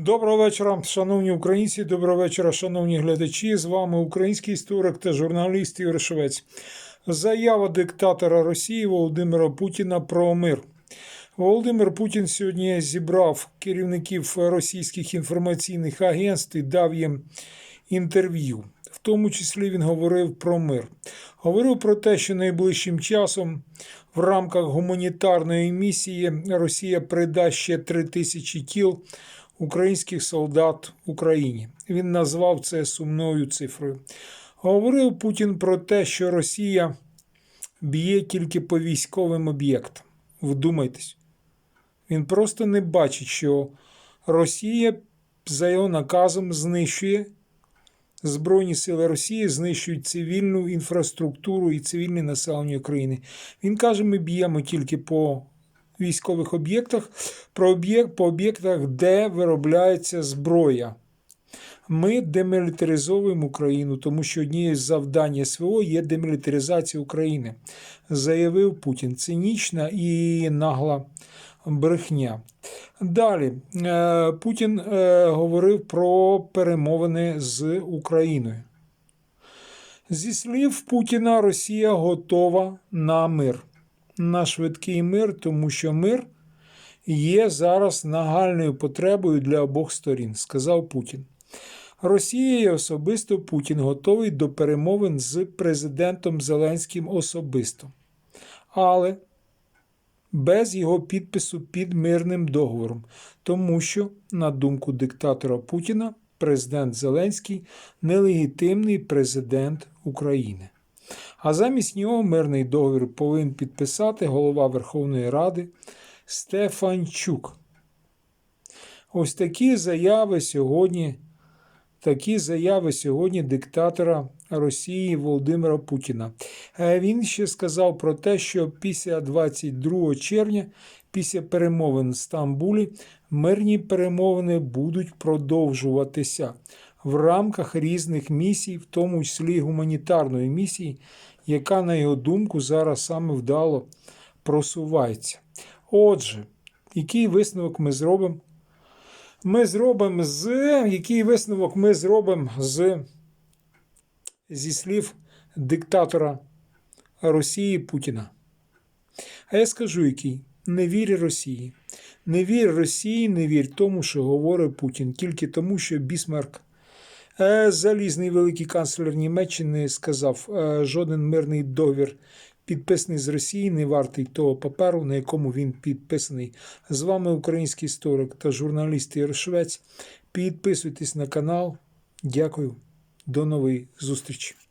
Доброго вечора, шановні українці. Доброго вечора, шановні глядачі. З вами український історик та журналіст Ігор Швець. Заява диктатора Росії Володимира Путіна про мир. Володимир Путін сьогодні зібрав керівників російських інформаційних агентств і дав їм інтерв'ю. В тому числі він говорив про мир. Говорив про те, що найближчим часом в рамках гуманітарної місії Росія придасть ще три тисячі тіл українських солдат Україні. Він назвав це сумною цифрою. Говорив Путін про те, що Росія б'є тільки по військовим об'єктам. Вдумайтесь. Він просто не бачить, що Росія за його наказом знищує Збройні сили Росії знищують цивільну інфраструктуру і цивільне населення України. Він каже, ми б'ємо тільки по військових об'єктах, про об'єкт, по об'єктах, де виробляється зброя. Ми демілітаризовуємо Україну, тому що однією з завдань СВО є демілітаризація України, заявив Путін. Цинічна і нагла брехня. Далі е, Путін е, говорив про перемовини з Україною. Зі слів Путіна, Росія готова на мир, на швидкий мир, тому що мир є зараз нагальною потребою для обох сторін, сказав Путін. Росія і особисто Путін готовий до перемовин з президентом Зеленським особисто. Але без його підпису під мирним договором, тому що, на думку диктатора Путіна, президент Зеленський нелегітимний президент України. А замість нього мирний договір повинен підписати голова Верховної Ради Стефанчук. Ось такі заяви сьогодні. Такі заяви сьогодні диктатора Росії Володимира Путіна. Е, Він ще сказав про те, що після 22 червня, після перемовин в Стамбулі, мирні перемовини будуть продовжуватися в рамках різних місій, в тому числі гуманітарної місії, яка, на його думку, зараз саме вдало просувається. Отже, який висновок ми зробимо? ми зробимо з який висновок ми зробимо з зі слів диктатора Росії Путіна. А я скажу який. Не вір Росії. Не вір Росії, не вір тому, що говорить Путін, тільки тому, що Бісмарк, залізний великий канцлер Німеччини, сказав, е, жоден мирний договір підписаний з Росії, не вартий того паперу, на якому він підписаний. З вами український історик та журналіст Ігор Швець. Підписуйтесь на канал. Дякую. До нової зустрічі.